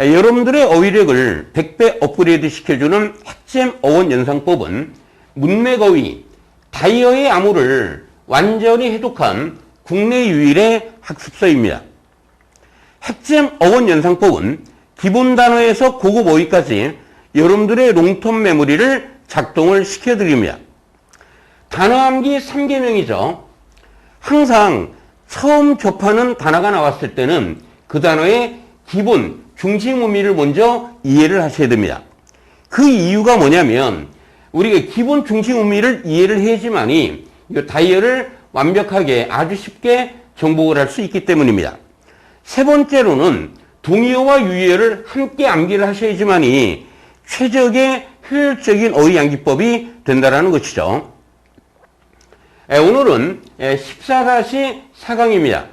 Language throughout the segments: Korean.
에, 여러분들의 어휘력을 100배 업그레이드 시켜주는 핵심 어원 연상법은 문맥어휘, 다이어의 암호를 완전히 해독한 국내 유일의 학습서입니다. 핵심 어원 연상법은 기본 단어에서 고급 어휘까지 여러분들의 롱텀 메모리를 작동을 시켜드립니다. 단어 암기 3개명이죠. 항상 처음 접하는 단어가 나왔을 때는 그 단어의 기본 중심 의미를 먼저 이해를 하셔야 됩니다. 그 이유가 뭐냐면 우리가 기본 중심 의미를 이해를 해야지만이 이 다이어를 완벽하게 아주 쉽게 정복을 할 수 있기 때문입니다. 세 번째로는 동의어와 유의어를 함께 암기를 하셔야지만이 최적의 효율적인 어휘 암기법이 된다라는 것이죠. 에, 오늘은 14-4강입니다.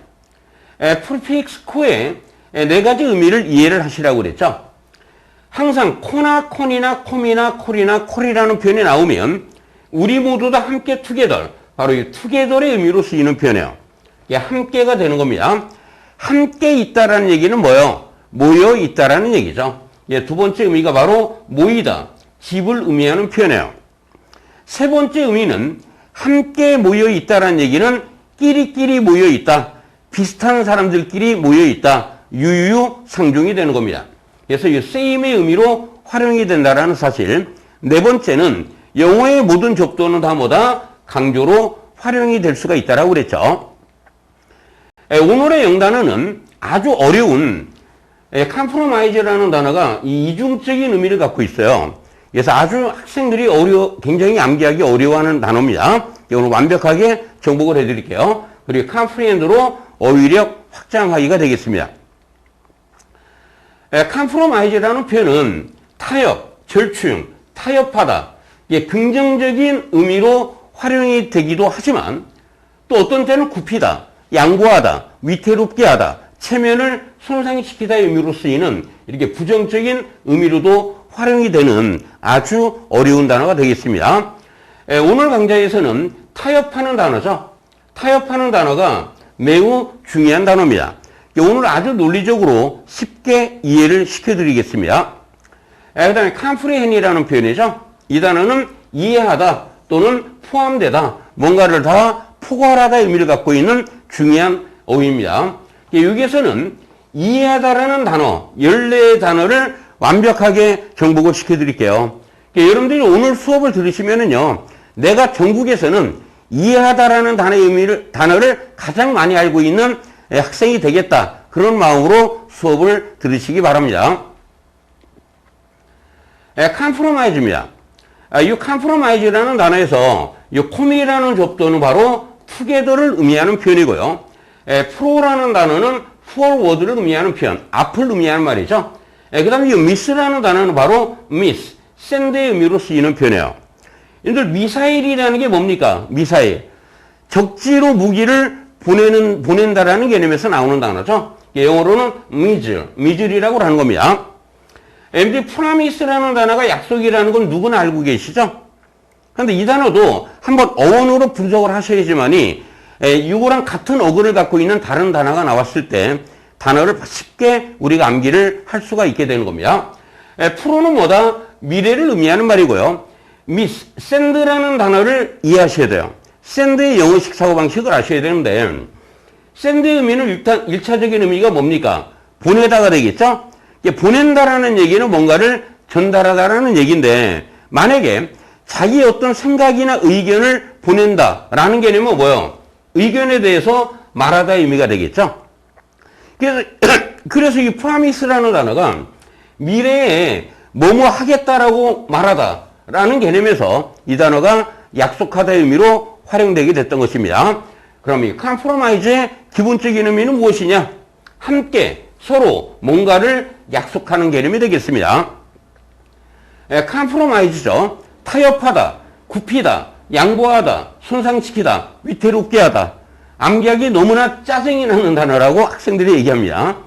프리픽스 코에 에, 네 가지 의미를 이해를 하시라고 그랬죠. 항상 코나 콘이나 콤이나 콜이나 콜이라는 표현이 나오면 우리 모두 다 함께 투게더 바로 이 투게더의 의미로 쓰이는 표현이에요. 이게 함께가 되는 겁니다. 함께 있다라는 얘기는 뭐예요? 모여 있다라는 얘기죠. 예, 두 번째 의미가 바로 모이다, 집을 의미하는 표현이에요. 세 번째 의미는 함께 모여 있다라는 얘기는 끼리끼리 모여 있다, 비슷한 사람들끼리 모여 있다, 유유 상중이 되는 겁니다. 그래서 이 same의 의미로 활용이 된다라는 사실. 네 번째는 영어의 모든 접도는 다 뭐다? 강조로 활용이 될 수가 있다라고 그랬죠. 에, 오늘의 영단어는 아주 어려운 컴프로마이즈라는 단어가 이 이중적인 의미를 갖고 있어요. 그래서 아주 학생들이 어려 굉장히 암기하기 어려워하는 단어입니다. 오늘 완벽하게 정복을 해드릴게요. 그리고 컴프리엔드로 어휘력 확장하기가 되겠습니다. 컴프로마이즈라는 표현은 타협, 절충, 타협하다, 예, 긍정적인 의미로 활용이 되기도 하지만 또 어떤 때는 굽히다, 양보하다, 위태롭게 하다, 체면을 손상시키다의 의미로 쓰이는 이렇게 부정적인 의미로도 활용이 되는 아주 어려운 단어가 되겠습니다. 에, 오늘 강좌에서는 타협하는 단어죠. 타협하는 단어가 매우 중요한 단어입니다. 오늘 아주 논리적으로 쉽게 이해를 시켜드리겠습니다. 그 다음에 컴프리헨이라는 표현이죠. 이 단어는 이해하다 또는 포함되다, 뭔가를 다 포괄하다 의미를 갖고 있는 중요한 어휘입니다. 여기에서는 이해하다라는 단어, 14의 단어를 완벽하게 정복을 시켜드릴게요. 여러분들이 오늘 수업을 들으시면은요, 내가 전국에서는 이해하다라는 단어의 의미를, 단어를 가장 많이 알고 있는 학생이 되겠다. 그런 마음으로 수업을 들으시기 바랍니다. 컴프로마이즈입니다. 이 컴프로마이즈라는 단어에서 이 콤이라는 접도는 바로 투게더를 의미하는 표현이고요. 프로라는 단어는 forward를 의미하는 표현, 앞을 의미하는 말이죠. 그 다음에 이 miss라는 단어는 바로 miss, send의 의미로 쓰이는 표현이에요. 여러분들 미사일이라는 게 뭡니까? 미사일. 적지로 무기를 보내는, 보낸다라는 개념에서 나오는 단어죠. 영어로는 미즐, 미즐이라고 하는 겁니다. MD 프라미스라는 단어가 약속이라는 건 누구나 알고 계시죠? 그런데 이 단어도 한번 어원으로 분석을 하셔야지만이 이거랑 같은 어근을 갖고 있는 다른 단어가 나왔을 때 단어를 쉽게 우리가 암기를 할 수가 있게 되는 겁니다. 프로는 뭐다? 미래를 의미하는 말이고요. 미스, 샌드라는 단어를 이해하셔야 돼요. 샌드의 영어식 사고방식을 아셔야 되는데 샌드의 의미는 일단 1차적인 의미가 뭡니까? 보내다가 되겠죠? 보낸다라는 얘기는 뭔가를 전달하다라는 얘기인데 만약에 자기의 어떤 생각이나 의견을 보낸다라는 개념은 뭐예요? 의견에 대해서 말하다 의미가 되겠죠? 그래서, 그래서 이 프라미스라는 단어가 미래에 뭐뭐 하겠다라고 말하다라는 개념에서 이 단어가 약속하다 의미로 활용되게 됐던 것입니다. 그럼 이 컴프로마이즈의 기본적인 의미는 무엇이냐? 함께 서로 뭔가를 약속하는 개념이 되겠습니다. 컴프로마이즈죠. 타협하다, 굽히다, 양보하다, 손상시키다, 위태롭게 하다. 암기하기 너무나 짜증이 나는 단어라고 학생들이 얘기합니다.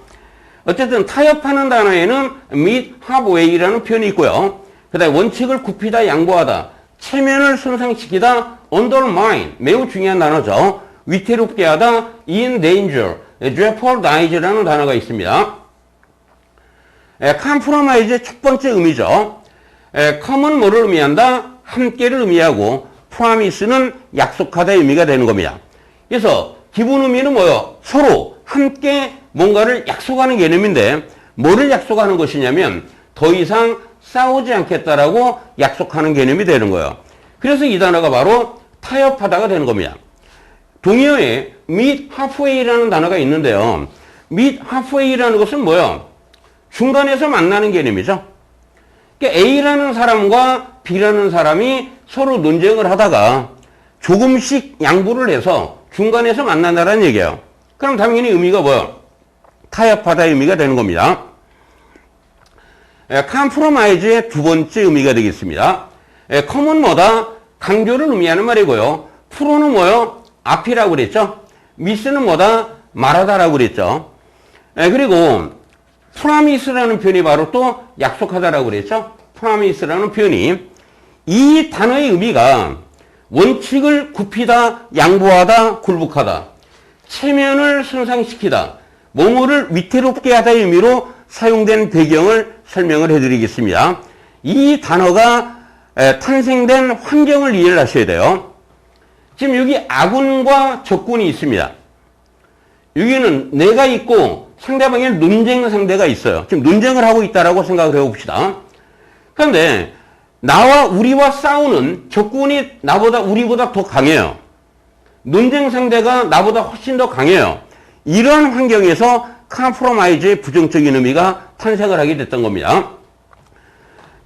어쨌든 타협하는 단어에는 meet halfway라는 표현이 있고요. 그 다음에 원칙을 굽히다, 양보하다, 체면을 손상시키다, undermine, 매우 중요한 단어죠. 위태롭게 하다, in danger, jeopardize라는 단어가 있습니다. 에, 컴프로마이즈의 첫 번째 의미죠. 에, 컴은 뭐를 의미한다? 함께를 의미하고 프라미스는 약속하다의 의미가 되는 겁니다. 그래서 기본 의미는 뭐요? 서로 함께 뭔가를 약속하는 개념인데 뭐를 약속하는 것이냐면 더 이상 싸우지 않겠다라고 약속하는 개념이 되는 거예요. 그래서 이 단어가 바로 타협하다가 되는 겁니다. 동의어에 meet halfway라는 단어가 있는데요. meet halfway라는 것은 뭐예요? 중간에서 만나는 개념이죠. 그러니까 A라는 사람과 B라는 사람이 서로 논쟁을 하다가 조금씩 양보를 해서 중간에서 만난다는 얘기예요. 그럼 당연히 의미가 뭐예요? 타협하다의 의미가 되는 겁니다. 컴프로마이즈의 두 번째 의미가 되겠습니다. 컴은 뭐다? 강조를 의미하는 말이고요. 프로는 뭐요? 앞이라고 그랬죠? 미스는 뭐다? 말하다라고 그랬죠? 예, 그리고 프라미스라는 표현이 바로 또 약속하다라고 그랬죠? 프라미스라는 표현이 이 단어의 의미가 원칙을 굽히다, 양보하다, 굴복하다, 체면을 손상시키다, 뭐뭐를 위태롭게 하다의 의미로 사용된 배경을 설명을 해드리겠습니다. 이 단어가 에, 탄생된 환경을 이해를 하셔야 돼요. 지금 여기 아군과 적군이 있습니다. 여기는 내가 있고 상대방의 논쟁 상대가 있어요. 지금 논쟁을 하고 있다라고 생각을 해봅시다. 그런데 나와 우리와 싸우는 적군이 나보다 우리보다 더 강해요. 논쟁 상대가 나보다 훨씬 더 강해요. 이런 환경에서 컴프로마이즈의 부정적인 의미가 탄생을 하게 됐던 겁니다.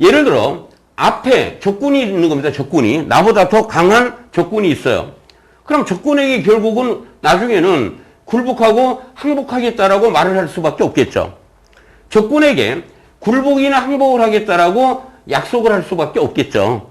예를 들어 앞에 적군이 있는 겁니다. 적군이 나보다 더 강한 적군이 있어요. 그럼 적군에게 결국은 나중에는 굴복하고 항복하겠다라고 말을 할 수밖에 없겠죠. 적군에게 굴복이나 항복을 하겠다라고 약속을 할 수밖에 없겠죠.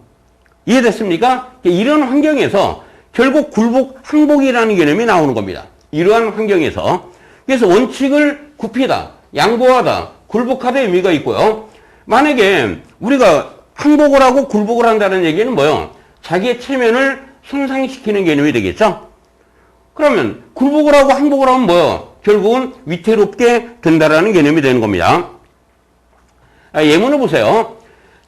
이해됐습니까? 이런 환경에서 결국 굴복, 항복이라는 개념이 나오는 겁니다. 이러한 환경에서. 그래서 원칙을 굽히다, 양보하다, 굴복하다의 의미가 있고요. 만약에 우리가 항복을 하고 굴복을 한다는 얘기는 뭐요? 자기의 체면을 손상시키는 개념이 되겠죠? 그러면 굴복을 하고 항복을 하면 뭐요? 결국은 위태롭게 된다라는 개념이 되는 겁니다. 아, 예문을 보세요.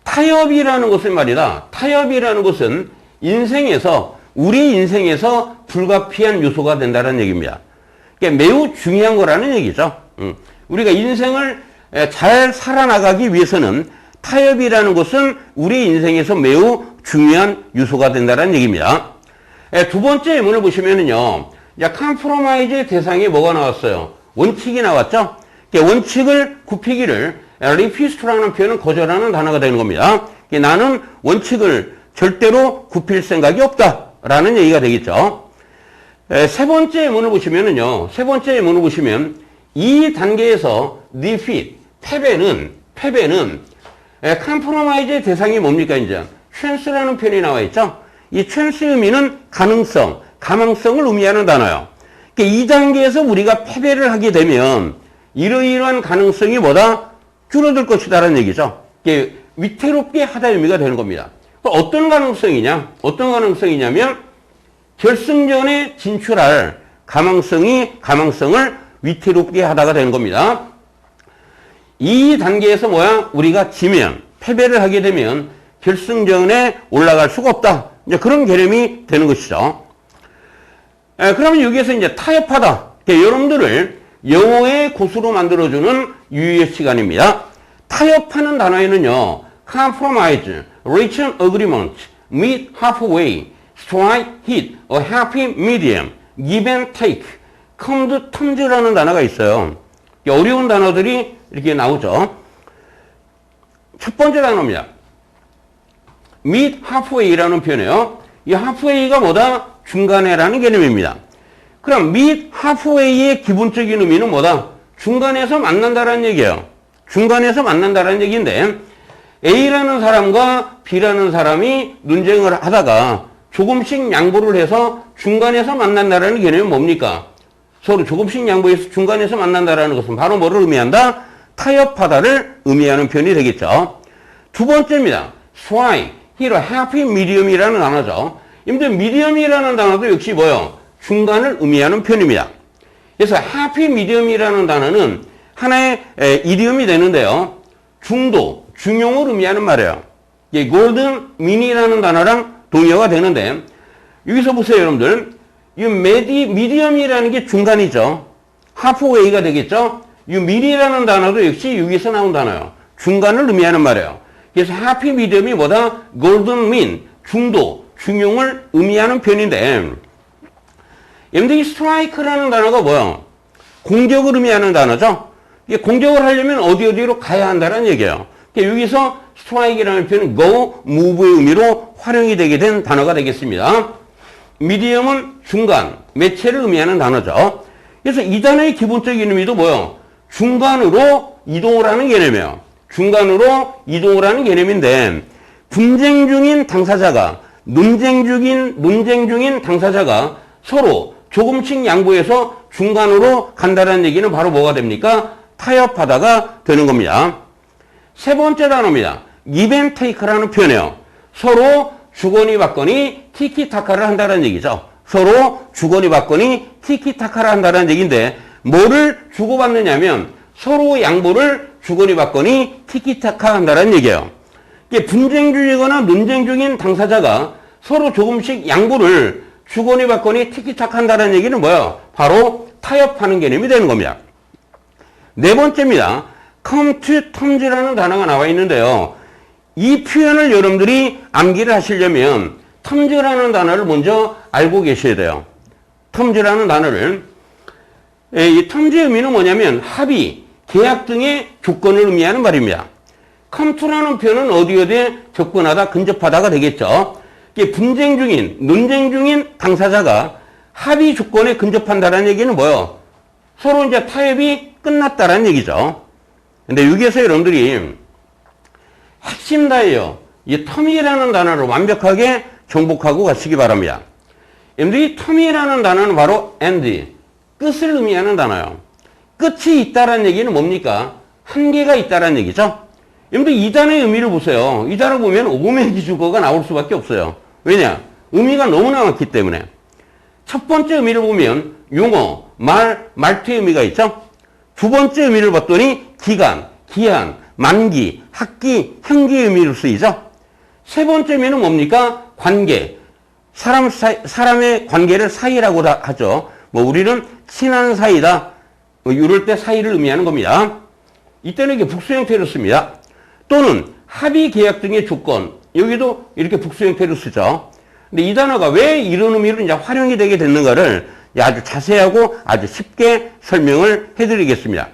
타협이라는 것은 말이다. 타협이라는 것은 인생에서 우리 인생에서 불가피한 요소가 된다는 얘기입니다. 그러니까 매우 중요한 거라는 얘기죠. 음. 우리가 인생을 잘 살아나가기 위해서는 타협이라는 것은 우리 인생에서 매우 중요한 요소가 된다는 얘기입니다. 두 번째 예문을 보시면은요, 컴프로마이즈의 대상이 뭐가 나왔어요? 원칙이 나왔죠? 원칙을 굽히기를 리피스트라는 표현은 거절하는 단어가 되는 겁니다. 나는 원칙을 절대로 굽힐 생각이 없다라는 얘기가 되겠죠. 세 번째 예문을 보시면은요, 세 번째 예문을 보시면 이 단계에서 defeat, 패배는, 패배는 컴프로마이즈의 대상이 뭡니까, 이제? chance라는 표현이 나와 있죠? 이 chance의 의미는 가능성, 가망성을 의미하는 단어예요. 그러니까 이 단계에서 우리가 패배를 하게 되면 이러이러한 가능성이 뭐다? 줄어들 것이다라는 얘기죠. 위태롭게 하다 의미가 되는 겁니다. 어떤 가능성이냐? 어떤 가능성이냐면 결승전에 진출할 가망성이 가망성을 위태롭게 하다가 되는 겁니다. 이 단계에서 뭐야? 우리가 지면 패배를 하게 되면 결승전에 올라갈 수가 없다. 이제 그런 개념이 되는 것이죠. 에, 그러면 여기에서 이제 타협하다. 그러니까 여러분들을 영어의 고수로 만들어주는 유의의 시간입니다. 타협하는 단어에는요, compromise, reach an agreement, meet halfway, strike, hit, a happy medium, give and take, come to terms라는 단어가 있어요. 어려운 단어들이 이렇게 나오죠. 첫 번째 단어입니다. meet halfway라는 표현이에요. 이 halfway가 뭐다? 중간에라는 개념입니다. 그럼 meet halfway의 기본적인 의미는 뭐다? 중간에서 만난다라는 얘기예요. 중간에서 만난다라는 얘기인데 A라는 사람과 B라는 사람이 논쟁을 하다가 조금씩 양보를 해서 중간에서 만난다라는 개념이 뭡니까? 서로 조금씩 양보해서 중간에서 만난다라는 것은 바로 뭐를 의미한다? 타협하다를 의미하는 표현이 되겠죠. 두 번째입니다. swai, here happy medium이라는 단어죠. 임대 medium이라는 단어도 역시 뭐요? 중간을 의미하는 표현입니다. 그래서 happy medium이라는 단어는 하나의 이디움이 되는데요. 중도, 중용을 의미하는 말이에요. 이 골든 미니라는 단어랑 동의어가 되는데 여기서 보세요, 여러분들. 이 메디 미디엄이라는 게 중간이죠. 하프웨이가 되겠죠. 이 미리라는 단어도 역시 여기서 나온 단어예요. 중간을 의미하는 말이에요. 그래서 하피 미디엄이 뭐다? 골든 민, 중도, 중용을 의미하는 표현인데 여러분들 이 스트라이크라는 단어가 뭐야? 공격을 의미하는 단어죠. 이게 공격을 하려면 어디 어디로 가야 한다는 얘기예요. 그러니까 여기서 스트라이크라는 표현은 go, move의 의미로 활용이 되게 된 단어가 되겠습니다. 미디엄은 중간, 매체를 의미하는 단어죠. 그래서 이 단어의 기본적인 의미도 뭐예요? 중간으로 이동을 하는 개념이에요. 중간으로 이동을 하는 개념인데 분쟁 중인 당사자가 논쟁 중인 논쟁 중인 당사자가 서로 조금씩 양보해서 중간으로 간다는 얘기는 바로 뭐가 됩니까? 타협하다가 되는 겁니다. 세 번째 단어입니다. 기벤테이크라는 표현이에요. 서로 주거니 받거니 티키타카를 한다는 얘기죠. 서로 주거니 받거니 티키타카를 한다는 얘기인데 뭐를 주고받느냐면 서로 양보를 주거니 받거니 티키타카 한다는 얘기예요. 이게 분쟁 중이거나 논쟁 중인 당사자가 서로 조금씩 양보를 주거니 받거니 티키타카 한다는 얘기는 뭐예요? 바로 타협하는 개념이 되는 겁니다. 네 번째입니다. come to terms라는 단어가 나와 있는데요. 이 표현을 여러분들이 암기를 하시려면 terms라는 단어를 먼저 알고 계셔야 돼요. terms라는 단어를 예, 이 terms의 의미는 뭐냐면 합의, 계약 등의 조건을 의미하는 말입니다. to라는 표현은 어디 어디에 접근하다, 근접하다가 되겠죠. 이게 분쟁 중인, 논쟁 중인 당사자가 합의 조건에 근접한다는 얘기는 뭐예요? 서로 이제 타협이 끝났다라는 얘기죠. 근데 여기에서 여러분들이 핵심 다예요. 이 텀이라는 단어를 완벽하게 정복하고 가시기 바랍니다. 여러분들이 텀이라는 단어는 바로 end, 끝을 의미하는 단어예요. 끝이 있다라는 얘기는 뭡니까? 한계가 있다라는 얘기죠. 여러분들 이 단어의 의미를 보세요. 이 단어 보면 오메 기 주거가 나올 수밖에 없어요. 왜냐? 의미가 너무나 많기 때문에. 첫 번째 의미를 보면 용어, 말, 말투의 의미가 있죠. 두 번째 의미를 봤더니 기간, 기한, 만기, 학기, 현기의 의미로 쓰이죠. 세 번째 의미는 뭡니까? 관계. 사람 사이, 사람의 관계를 사이라고 다 하죠. 뭐 우리는 친한 사이다. 뭐 이럴 때 사이를 의미하는 겁니다. 이때는 이게 북수 형태로 씁니다. 또는 합의 계약 등의 조건. 여기도 이렇게 북수 형태로 쓰죠. 근데 이 단어가 왜 이런 의미로 이제 활용이 되게 됐는가를 아주 자세하고 아주 쉽게 설명을 해드리겠습니다.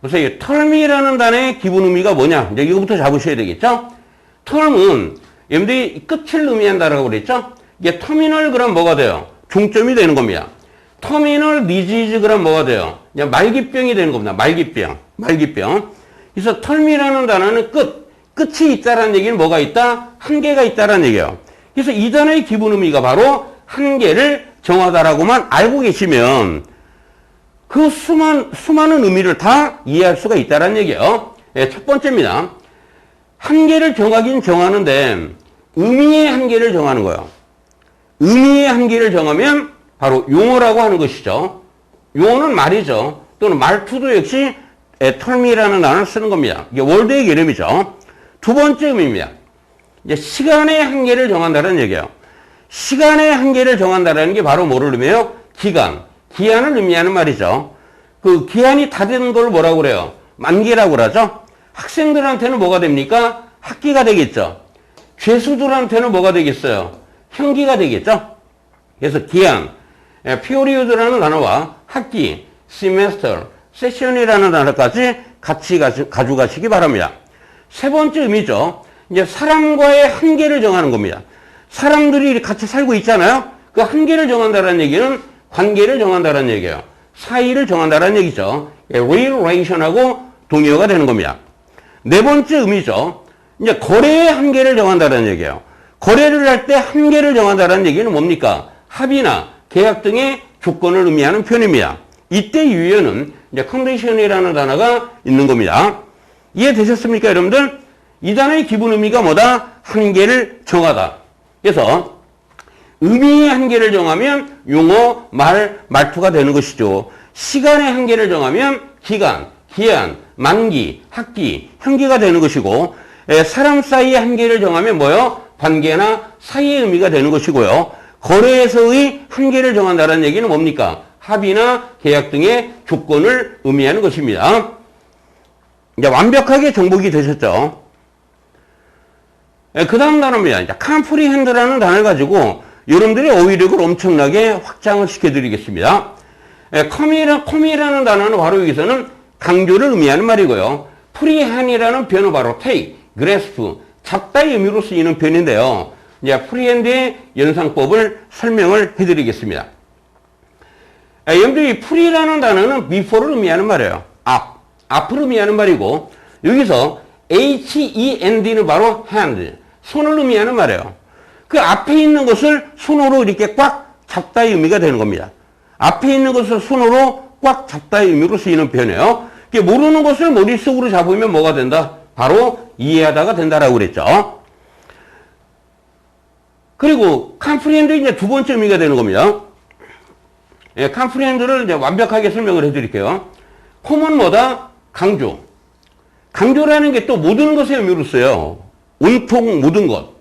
보세요. 이 털미라는 단어의 기본 의미가 뭐냐? 이제 이거부터 잡으셔야 되겠죠? 털은 여러분들이 끝을 의미한다라고 그랬죠? 이게 터미널 그럼 뭐가 돼요? 종점이 되는 겁니다. 터미널 디지즈 그럼 뭐가 돼요? 그냥 말기병이 되는 겁니다. 말기병. 말기병. 그래서 털미라는 단어는 끝. 끝이 있다라는 얘기는 뭐가 있다? 한계가 있다라는 얘기예요. 그래서 이 단어의 기본 의미가 바로 한계를 정하다라고만 알고 계시면 그 수많은, 수많은 의미를 다 이해할 수가 있다는 얘기예요. 예, 첫 번째입니다. 한계를 정하긴 정하는데 의미의 한계를 정하는 거예요. 의미의 한계를 정하면 바로 용어라고 하는 것이죠. 용어는 말이죠. 또는 말투도 역시 털미라는 단어를 쓰는 겁니다. 이게 월드의 개념이죠. 두 번째 의미입니다. 이제 시간의 한계를 정한다는 얘기예요. 시간의 한계를 정한다는 게 바로 뭐를 의미해요? 기간, 기한을 의미하는 말이죠. 그 기한이 다 되는 걸 뭐라고 그래요? 만기라고 그러죠? 학생들한테는 뭐가 됩니까? 학기가 되겠죠. 죄수들한테는 뭐가 되겠어요? 형기가 되겠죠. 그래서 기한, 피오리우드라는 단어와 학기, semester, 세션이라는 단어까지 같이 가져가시기 바랍니다. 세 번째 의미죠. 이제 사람과의 한계를 정하는 겁니다. 사람들이 같이 살고 있잖아요. 그 한계를 정한다는 얘기는 관계를 정한다는 얘기예요. 사이를 정한다는 얘기죠. relation하고 동의어가 되는 겁니다. 네 번째 의미죠. 이제 거래의 한계를 정한다는 얘기예요. 거래를 할 때 한계를 정한다는 얘기는 뭡니까? 합의나 계약 등의 조건을 의미하는 표현입니다. 이때 유효는 이제 컨디션이라는 단어가 있는 겁니다. 이해되셨습니까, 여러분들? 이 단어의 기본 의미가 뭐다? 한계를 정하다. 그래서 의미의 한계를 정하면 용어, 말, 말투가 되는 것이죠. 시간의 한계를 정하면 기간, 기한, 만기, 학기, 현기가 되는 것이고 에, 사람 사이의 한계를 정하면 뭐요? 관계나 사이의 의미가 되는 것이고요. 거래에서의 한계를 정한다는 얘기는 뭡니까? 합의나 계약 등의 조건을 의미하는 것입니다. 이제 완벽하게 정복이 되셨죠? 그 다음 단어입니다. 컴프리핸드라는 단어를 가지고 여러분들의 어휘력을 엄청나게 확장을 시켜드리겠습니다. 예, 커미라, 커미라는 단어는 바로 여기서는 강조를 의미하는 말이고요. 프리핸이라는 표현은 바로 take, grasp, 잡다의 의미로 쓰이는 표현인데요. 이제 프리핸드의 연상법을 설명을 해드리겠습니다. 아, 여러분들 이 프리라는 단어는 before를 의미하는 말이에요. 앞, 앞을 의미하는 말이고 여기서 H-E-N-D는 바로 hand, 손을 의미하는 말이에요. 그 앞에 있는 것을 손으로 이렇게 꽉 잡다의 의미가 되는 겁니다. 앞에 있는 것을 손으로 꽉 잡다의 의미로 쓰이는 표현이에요. 모르는 것을 머릿속으로 잡으면 뭐가 된다? 바로 이해하다가 된다라고 그랬죠. 그리고 컴프리엔드 이제 두 번째 의미가 되는 겁니다. 예, 컴프리엔드를 이제 완벽하게 설명을 해드릴게요. 콤은 뭐다? 강조. 강조라는 게 또 모든 것의 의미로 써요. 온통 모든 것.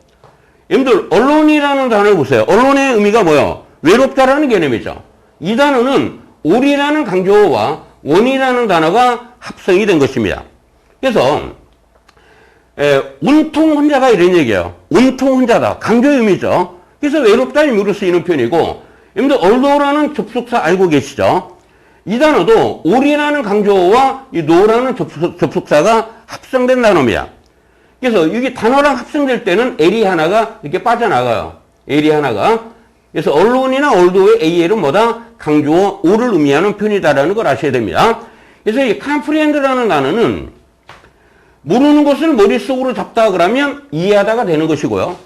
여러분들 언론이라는 단어를 보세요. 언론의 의미가 뭐예요? 외롭다라는 개념이죠. 이 단어는 올이라는 강조와 원이라는 단어가 합성이 된 것입니다. 그래서 에, 온통 혼자가 이런 얘기예요. 온통 혼자다. 강조의 의미죠. 그래서 외롭다 의미로 쓰이는 표현이고 여러분들 얼도라는 접속사 알고 계시죠? 이 단어도 올이라는 강조와 이 노라는 접속, 접속사가 합성된 단어입니다. 그래서 이게 단어랑 합성될 때는 L이 하나가 이렇게 빠져나가요. L이 하나가. 그래서 언론이나 얼도의 AL은 뭐다? 강조어 오를 의미하는 표현이다라는 걸 아셔야 됩니다. 그래서 이 컴프리엔드라는 단어는 모르는 것을 머릿속으로 잡다 그러면 이해하다가 되는 것이고요.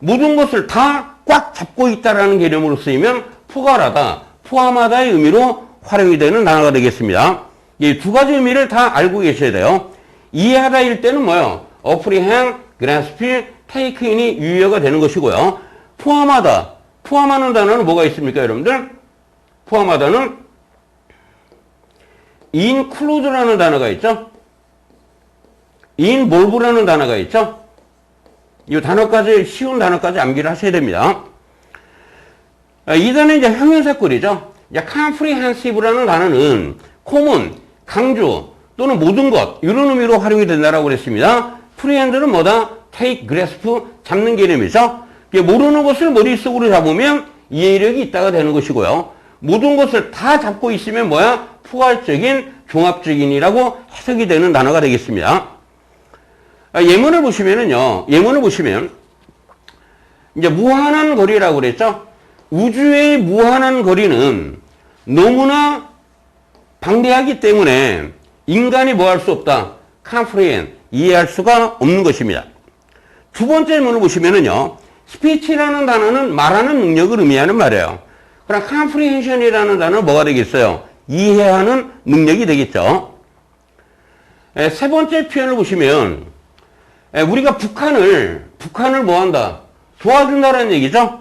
모든 것을 다 꽉 잡고 있다라는 개념으로 쓰이면 포괄하다, 포함하다의 의미로 활용이 되는 단어가 되겠습니다. 이 두 가지 의미를 다 알고 계셔야 돼요. 이해하다일 때는 뭐요? 어프리행, 그라스피, 테이크인이 유효가 되는 것이고요. 포함하다, 포함하는 단어는 뭐가 있습니까, 여러분들? 포함하다는 include라는 단어가 있죠. involve라는 단어가 있죠. 이 단어까지 쉬운 단어까지 암기를 하셔야 됩니다. 아, 이 단어는 이제 형용사꼴이죠. 이제 comprehensive라는 단어는 common, 강조 또는 모든 것 이런 의미로 활용이 된다라고 그랬습니다. 프리핸드는 뭐다? take, grasp, 잡는 개념이죠. 모르는 것을 머릿속으로 잡으면 이해력이 있다가 되는 것이고요. 모든 것을 다 잡고 있으면 뭐야? 포괄적인, 종합적인이라고 해석이 되는 단어가 되겠습니다. 아, 예문을 보시면은요, 예문을 보시면, 이제 무한한 거리라고 그랬죠? 우주의 무한한 거리는 너무나 방대하기 때문에 인간이 뭐 할 수 없다? comprehend, 이해할 수가 없는 것입니다. 두 번째 예문을 보시면은요, 스피치라는 단어는 말하는 능력을 의미하는 말이에요. 그럼 comprehension이라는 단어는 뭐가 되겠어요? 이해하는 능력이 되겠죠. 에, 세 번째 표현을 보시면 에, 우리가 북한을 북한을 뭐한다? 도와준다는 얘기죠.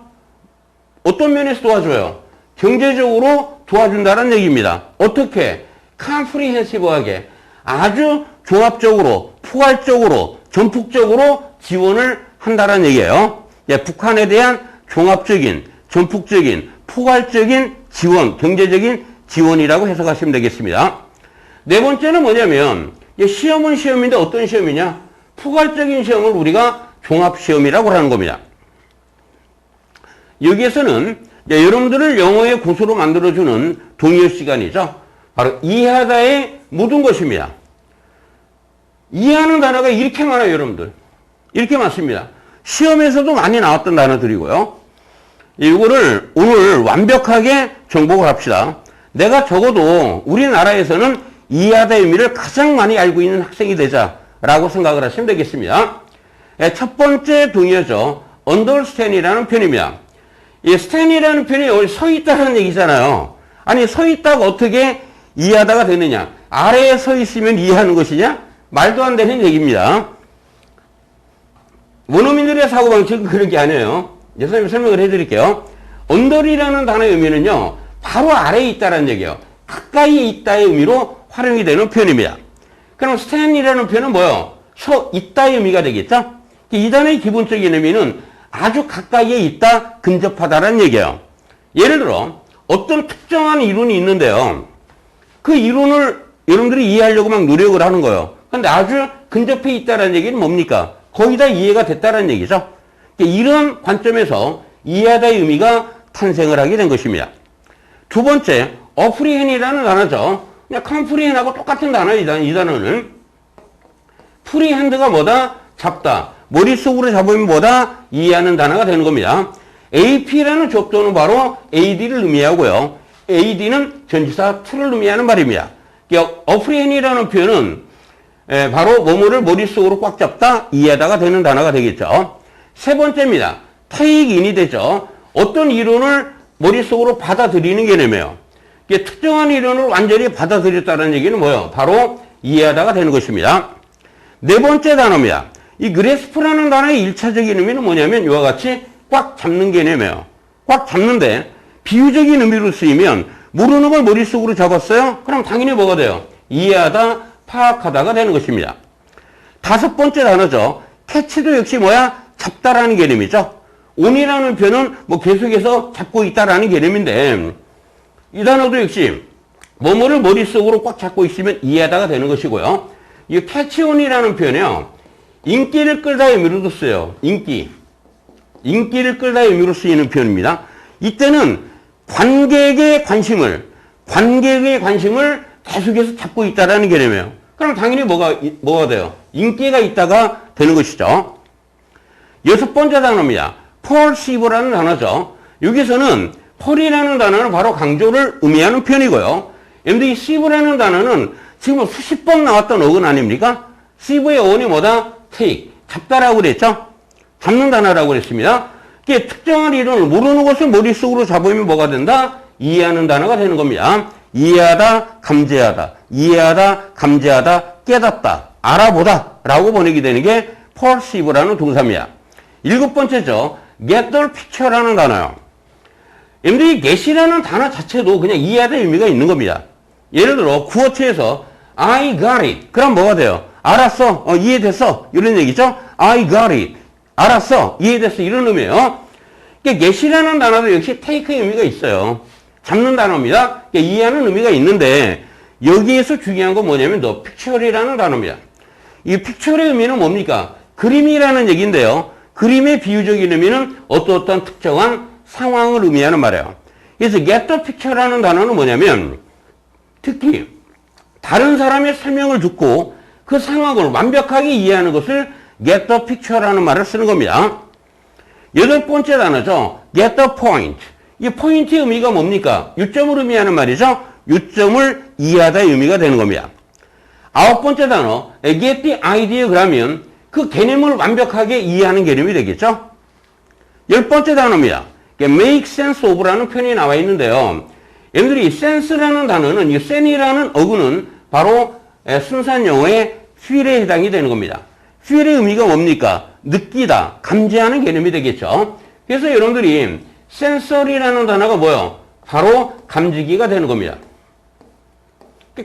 어떤 면에서 도와줘요? 경제적으로 도와준다는 얘기입니다. 어떻게? 컴프리헨시브하게 아주 종합적으로 포괄적으로 전폭적으로 지원을 한다는 얘기예요. 예, 북한에 대한 종합적인 전폭적인 포괄적인 지원, 경제적인 지원이라고 해석하시면 되겠습니다. 네 번째는 뭐냐면 시험은 시험인데 어떤 시험이냐? 포괄적인 시험을 우리가 종합시험이라고 하는 겁니다. 여기에서는 여러분들을 영어의 고수로 만들어주는 동요 시간이죠. 바로 이해하다의 모든 것입니다. 이해하는 단어가 이렇게 많아요, 여러분들. 이렇게 많습니다. 시험에서도 많이 나왔던 단어들이고요. 이거를 오늘 완벽하게 정복을 합시다. 내가 적어도 우리나라에서는 이해하다의 의미를 가장 많이 알고 있는 학생이 되자라고 생각을 하시면 되겠습니다. 예, 첫 번째 동의어죠. understand이라는 표현입니다. 이 stand이라는 표현이 서 있다는 얘기잖아요. 아니 서 있다가 어떻게 이해하다가 되느냐? 아래에 서 있으면 이해하는 것이냐? 말도 안 되는 얘기입니다. 원어민들의 사고방식은 그런 게 아니에요. 선생님 설명을 해드릴게요. 언더리라는 단어의 의미는요, 바로 아래에 있다는 얘기예요. 가까이에 있다의 의미로 활용이 되는 표현입니다. 그럼 stand이라는 표현은 뭐요? 서 있다의 의미가 되겠죠? 이 단어의 기본적인 의미는 아주 가까이에 있다, 근접하다라는 얘기예요. 예를 들어 어떤 특정한 이론이 있는데요. 그 이론을 여러분들이 이해하려고 막 노력을 하는 거예요. 근데 아주 근접해 있다는 얘기는 뭡니까? 거의 다 이해가 됐다는 얘기죠. 이런 관점에서 이해하다의 의미가 탄생을 하게 된 것입니다. 두 번째, 어프리헨이라는 단어죠. 그냥 컴프리헨하고 똑같은 단어예요, 이, 단어는. 프리핸드가 뭐다? 잡다. 머릿속으로 잡으면 뭐다? 이해하는 단어가 되는 겁니다. AP라는 접도는 바로 AD를 의미하고요. AD는 전치사 to를 의미하는 말입니다. 어프리헨이라는 표현은 에, 바로 뭐뭐를 머릿속으로 꽉 잡다, 이해하다가 되는 단어가 되겠죠. 세 번째입니다. in이 되죠. 어떤 이론을 머릿속으로 받아들이는 개념이에요. 이게 특정한 이론을 완전히 받아들였다는 얘기는 뭐예요? 바로 이해하다가 되는 것입니다. 네 번째 단어입니다. 이 그래스프라는 단어의 일차적인 의미는 뭐냐면 이와 같이 꽉 잡는 개념이에요. 꽉 잡는데 비유적인 의미로 쓰이면 모르는 걸 머릿속으로 잡았어요? 그럼 당연히 뭐가 돼요? 이해하다, 파악하다가 되는 것입니다. 다섯 번째 단어죠. 캐치도 역시 뭐야? 잡다라는 개념이죠. 온이라는 표현은 뭐 계속해서 잡고 있다라는 개념인데 이 단어도 역시 뭐뭐를 머릿속으로 꽉 잡고 있으면 이해하다가 되는 것이고요. 이 캐치온이라는 표현이요. 인기를 끌다의 의미로도 써요. 인기. 인기를 끌다의 의미로 쓰이는 표현입니다. 이때는 관객의 관심을, 관객의 관심을 계속해서 잡고 있다라는 개념이에요. 그럼 당연히 뭐가, 뭐가 돼요? 인기가 있다가 되는 것이죠. 여섯 번째 단어입니다. perceive라는 단어죠. 여기서는 펄이라는 단어는 바로 강조를 의미하는 표현이고요. 이 seive라는 단어는 지금 수십 번 나왔던 어근 아닙니까? seive의 어원이 뭐다? take. 잡다라고 그랬죠? 잡는 단어라고 그랬습니다. 이게 특정한 이론을 모르는 것을 머릿속으로 잡으면 뭐가 된다? 이해하는 단어가 되는 겁니다. 이해하다, 감지하다, 이해하다, 감지하다, 깨닫다, 알아보다 라고 번역이 되는 게 perceive라는 동사입니다. 일곱 번째죠. get the picture라는 단어요. 여러분들이 get이라는 단어 자체도 그냥 이해하다 의미가 있는 겁니다. 예를 들어 구어체에서 I got it. 그럼 뭐가 돼요? 알았어. 어, 이해됐어. 이런 얘기죠. I got it. 알았어. 이해됐어. 이런 의미예요. 그러니까 get이라는 단어도 역시 take의 의미가 있어요. 잡는 단어입니다. 그러니까 이해하는 의미가 있는데 여기에서 중요한 건 뭐냐면 더 픽처리라는 단어입니다. 이 픽처의 의미는 뭡니까? 그림이라는 얘기인데요. 그림의 비유적인 의미는 어떠어떤 특정한 상황을 의미하는 말이에요. 그래서 get the picture라는 단어는 뭐냐면 특히 다른 사람의 설명을 듣고 그 상황을 완벽하게 이해하는 것을 get the picture라는 말을 쓰는 겁니다. 여덟 번째 단어죠. get the point. 이 포인트의 의미가 뭡니까? 유점을 의미하는 말이죠. 유점을 이해하다의 의미가 되는 겁니다. 아홉 번째 단어, get the idea 그러면 그 개념을 완벽하게 이해하는 개념이 되겠죠. 열 번째 단어입니다. make sense of라는 표현이 나와 있는데요. 여러분들이 sense라는 단어는 이 sen이라는 어구는 바로 순수한 영어의 feel에 해당이 되는 겁니다. feel의 의미가 뭡니까? 느끼다, 감지하는 개념이 되겠죠. 그래서 여러분들이 sensory라는 단어가 뭐요? 바로 감지기가 되는 겁니다.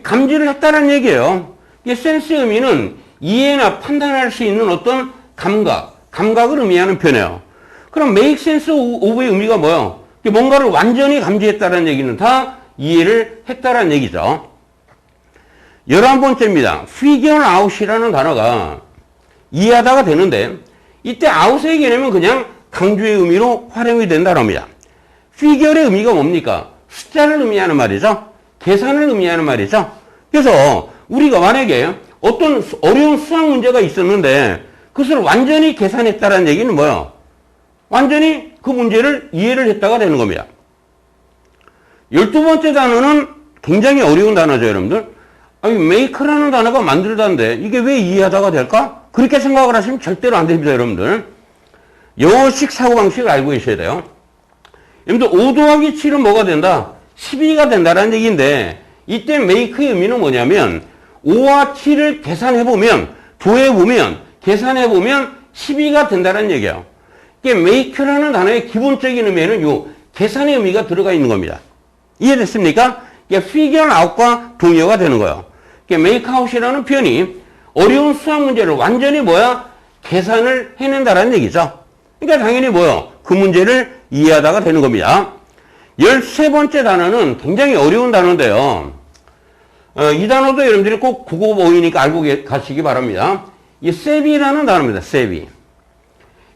감지를 했다는 얘기예요. 이 sense의 의미는 이해나 판단할 수 있는 어떤 감각, 감각을 의미하는 표현이에요. 그럼 make sense of의 의미가 뭐예요? 뭔가를 완전히 감지했다는 얘기는 다 이해를 했다는 얘기죠. 열한 번째입니다. figure out이라는 단어가 이해하다가 되는데 이때 out의 개념은 그냥 강조의 의미로 활용이 된다는 겁니다. figure의 의미가 뭡니까? 숫자를 의미하는 말이죠. 계산을 의미하는 말이죠. 그래서 우리가 만약에 어떤 어려운 수학 문제가 있었는데 그것을 완전히 계산했다는 얘기는 뭐예요? 완전히 그 문제를 이해를 했다가 되는 겁니다. 열두 번째 단어는 굉장히 어려운 단어죠, 여러분들. 아니, make라는 단어가 만들다인데 이게 왜 이해하다가 될까? 그렇게 생각을 하시면 절대로 안 됩니다, 여러분들. 영어식 사고방식을 알고 계셔야 돼요. 여러분들, 5 더하기 7은 뭐가 된다? 12가 된다는 얘기인데, 이때 make의 의미는 뭐냐면, 5와 7을 계산해보면, 도해보면, 계산해보면 12가 된다는 얘기예요. 이게 make라는 단어의 기본적인 의미에는 요 계산의 의미가 들어가 있는 겁니다. 이해됐습니까? 이게 figure out과 동의어가 되는 거예요. makeout이라는 표현이 어려운 수학 문제를 완전히 뭐야? 계산을 해낸다라는 얘기죠. 그러니까 당연히 뭐요? 그 문제를 이해하다가 되는 겁니다. 열세 번째 단어는 굉장히 어려운 단어인데요. 어, 이 단어도 여러분들이 꼭 국어 모이니까 알고 계- 가시기 바랍니다. 이 세비라는 단어입니다. 세비.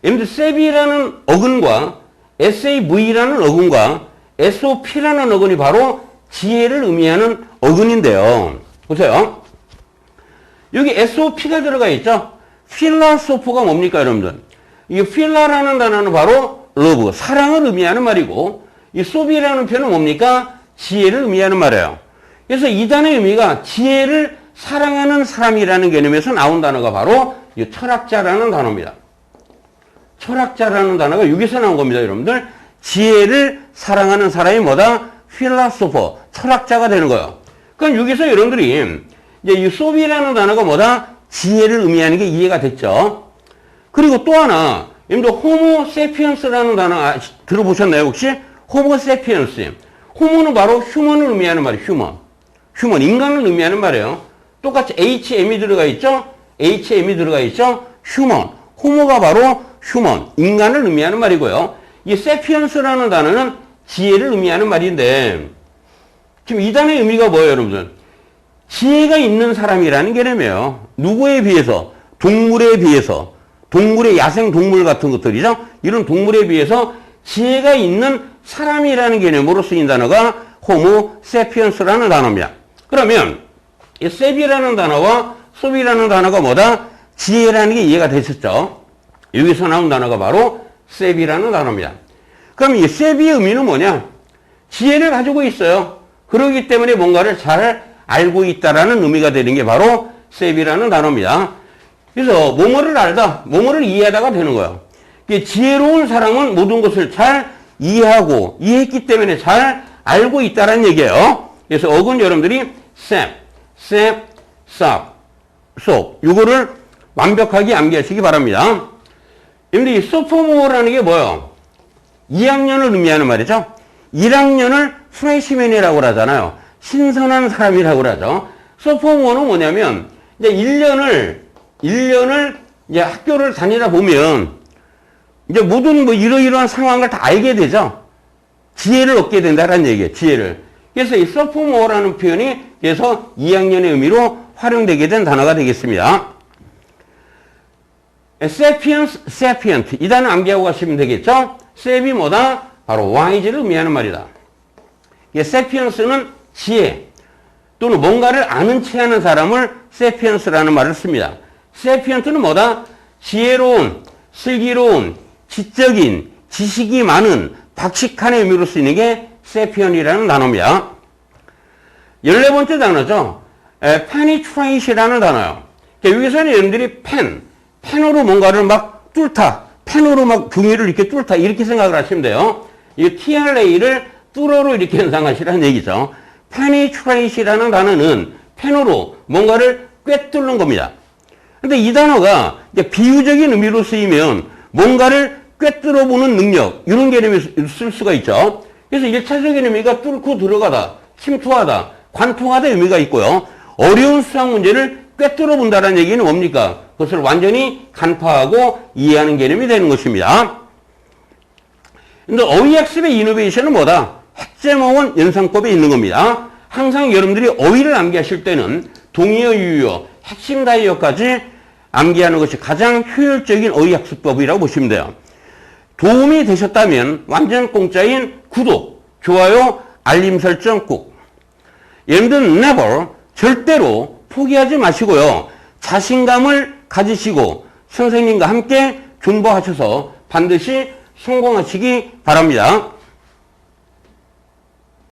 여러분들 세비라는 어근과 SAV라는 어근과 SOP라는 어근이 바로 지혜를 의미하는 어근인데요. 보세요. 여기 SOP가 들어가 있죠? 필라소프가 뭡니까, 여러분들? 이 필라라는 단어는 바로 러브, 사랑을 의미하는 말이고, 이 소비라는 표현은 뭡니까? 지혜를 의미하는 말이에요. 그래서 이 단어의 의미가 지혜를 사랑하는 사람이라는 개념에서 나온 단어가 바로 이 철학자라는 단어입니다. 철학자라는 단어가 여기서 나온 겁니다, 여러분들. 지혜를 사랑하는 사람이 뭐다? 필라소퍼, 철학자가 되는 거예요. 그럼 여기서 여러분들이 이제 이 소비라는 단어가 뭐다? 지혜를 의미하는 게 이해가 됐죠. 그리고 또 하나, 여러분들 호모 세피언스라는 단어 아, 들어보셨나요, 혹시? 호모세피언스. 호모는 바로 휴먼을 의미하는 말이에요, 휴먼. 휴먼, 인간을 의미하는 말이에요. 똑같이 HM이 들어가 있죠? HM이 들어가 있죠? 휴먼. 호모가 바로 휴먼, 인간을 의미하는 말이고요. 이 세피언스라는 단어는 지혜를 의미하는 말인데, 지금 이 단어의 의미가 뭐예요, 여러분들? 지혜가 있는 사람이라는 개념이에요. 누구에 비해서? 동물에 비해서. 동물의 야생 동물 같은 것들이죠. 이런 동물에 비해서 지혜가 있는 사람이라는 개념으로 쓰인 단어가 호모 세피언스라는 단어입니다. 그러면 이 세비라는 단어와 소비라는 단어가 뭐다? 지혜라는 게 이해가 됐었죠. 여기서 나온 단어가 바로 세비라는 단어입니다. 그럼 이 세비의 의미는 뭐냐? 지혜를 가지고 있어요. 그러기 때문에 뭔가를 잘 알고 있다라는 의미가 되는 게 바로 세비라는 단어입니다. 그래서 뭐뭐를 알다, 뭐뭐를 이해하다가 되는 거예요. 이게 지혜로운 사람은 모든 것을 잘 이해하고 이해했기 때문에 잘 알고 있다라는 얘기예요. 그래서 어근 여러분들이 셉, 셉, 쌉, 속 이거를 완벽하게 암기하시기 바랍니다. 여러분들 이 소포모어라는 게 뭐예요? 2학년을 의미하는 말이죠. 1학년을 프레시맨이라고 하잖아요. 신선한 사람이라고 하죠. 소포모어는 뭐냐면 이제 1년을 1년을 이제 학교를 다니다 보면 이제 모든 뭐 이러이러한 상황을 다 알게 되죠. 지혜를 얻게 된다는 얘기예요. 지혜를. 그래서 이 소포모어라는 표현이 그래서 2학년의 의미로 활용되게 된 단어가 되겠습니다. sapiens, sapient. 이 단어 암기하고 가시면 되겠죠? sap이 뭐다? 바로 wise를 의미하는 말이다. 이 sapiens는 지혜 또는 뭔가를 아는 체 하는 사람을 sapiens라는 말을 씁니다. sapient는 뭐다? 지혜로운, 슬기로운, 지적인, 지식이 많은, 박식한의 의미로 쓰이는 게 sapient이라는 단어입니다. 14번째 단어죠. 에, penetrate이라는 단어요. 그러니까 여기서는 여러분들이 펜, 펜으로 뭔가를 막 뚫다, 펜으로 막 종이를 이렇게 뚫다, 이렇게 생각을 하시면 돼요. 이 TRA를 뚫어로 이렇게 연상하시라는 얘기죠. penetrate이라는 단어는 펜으로 뭔가를 꿰뚫는 겁니다. 근데 이 단어가 비유적인 의미로 쓰이면 뭔가를 꿰뚫어 보는 능력, 이런 개념을 쓸 수가 있죠. 그래서 1차적인 의미가 뚫고 들어가다, 침투하다, 관통하다 의미가 있고요. 어려운 수학 문제를 꿰뚫어 본다는 얘기는 뭡니까? 그것을 완전히 간파하고 이해하는 개념이 되는 것입니다. 근데 어휘학습의 이노베이션은 뭐다? 핵제목은 연상법에 있는 겁니다. 항상 여러분들이 어휘를 암기하실 때는 동의어, 유의어, 핵심 다이어까지 암기하는 것이 가장 효율적인 어휘학습법이라고 보시면 돼요. 도움이 되셨다면 완전 공짜인 구독, 좋아요, 알림 설정 꾹. 여러분들 never 절대로 포기하지 마시고요. 자신감을 가지시고 선생님과 함께 존버하셔서 반드시 성공하시기 바랍니다.